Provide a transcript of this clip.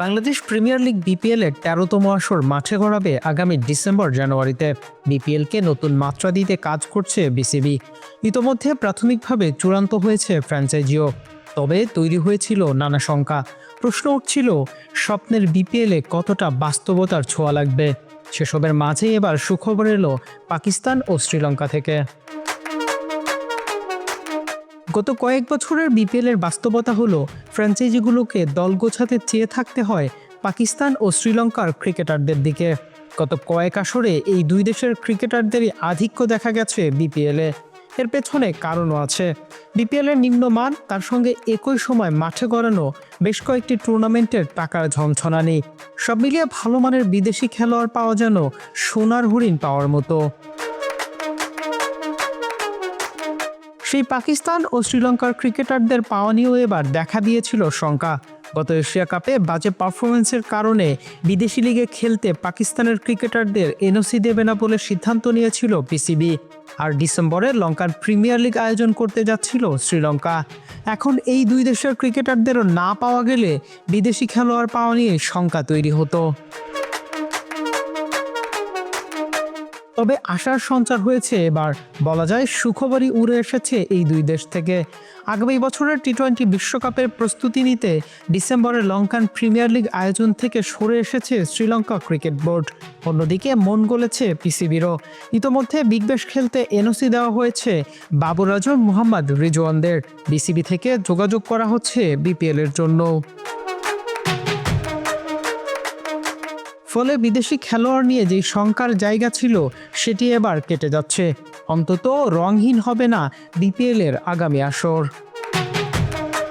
Bangladesh premier league BPL এর তেরোতম আসর মাঠে গড়াবে আগামী ডিসেম্বর জানুয়ারিতে। বিপিএলকে নতুন মাত্রা দিতে কাজ করছে বিসিবি। ইতোমধ্যে প্রাথমিকভাবে চূড়ান্ত হয়েছে ফ্র্যাঞ্চাইজিও। তবে তৈরি হয়েছিল নানা শঙ্কা। প্রশ্ন উঠছিল, স্বপ্নের বিপিএলে কতটা বাস্তবতার ছোঁয়া লাগবে? সেসবের মাঝেই এবার সুখবর এলো পাকিস্তান ও শ্রীলঙ্কা থেকে। গত কয়েক বছরের বিপিএলের বাস্তবতা হলো, ফ্র্যাঞ্চাইজিগুলোকে দল গোছাতে চেয়ে থাকতে হয় পাকিস্তান ও শ্রীলঙ্কার ক্রিকেটারদের দিকে। গত কয়েক আসরে এই দুই দেশের ক্রিকেটারদেরই আধিক্য দেখা গেছে বিপিএলে। এর পেছনে কারণও আছে। বিপিএলের নিম্নমান, তার সঙ্গে একই সময় মাঠে গড়ানো বেশ কয়েকটি টুর্নামেন্টের টাকার ঝনঝনানি। সব মিলিয়ে ভালো মানের বিদেশি খেলোয়াড় পাওয়া যেন সোনার হরিণ পাওয়ার মতো। সেই পাকিস্তান ও শ্রীলঙ্কার ক্রিকেটারদের পাওয়া নিয়েও এবার দেখা দিয়েছিল শঙ্কা। গত এশিয়া কাপে বাজে পারফরমেন্সের কারণে বিদেশি লিগে খেলতে পাকিস্তানের ক্রিকেটারদের এনওসি দেবে না বলে সিদ্ধান্ত নিয়েছিল পিসিবি। আর ডিসেম্বরে লঙ্কার প্রিমিয়ার লিগ আয়োজন করতে যাচ্ছিল শ্রীলঙ্কা। এখন এই দুই দেশের ক্রিকেটারদেরও না পাওয়া গেলে বিদেশি খেলোয়াড় পাওয়া নিয়ে শঙ্কা তৈরি হতো। তবে আশার সঞ্চার হয়েছে এবার। বলা যায়, সুখবরই উড়ে এসেছে এই দুই দেশ থেকে। আগামী বছরের টি টোয়েন্টি বিশ্বকাপের প্রস্তুতি নিতে ডিসেম্বরে লঙ্কান প্রিমিয়ার লিগ আয়োজন থেকে সরে এসেছে শ্রীলঙ্কা ক্রিকেট বোর্ড। অন্যদিকে মন গলেছে পিসিবিরও। ইতোমধ্যে বিগ ব্যাশ খেলতে এনওসি দেওয়া হয়েছে বাবুর আজম মোহাম্মদ রিজওয়ানদের। বিসিবি থেকে যোগাযোগ করা হচ্ছে বিপিএল এর জন্য ফলে বিদেশি খেলোয়াড় নিয়ে যেই শঙ্কার জায়গা ছিল, সেটি এবার কেটে যাচ্ছে। অন্তত রংহীন হবে না বিপিএল এর আগামী আসর।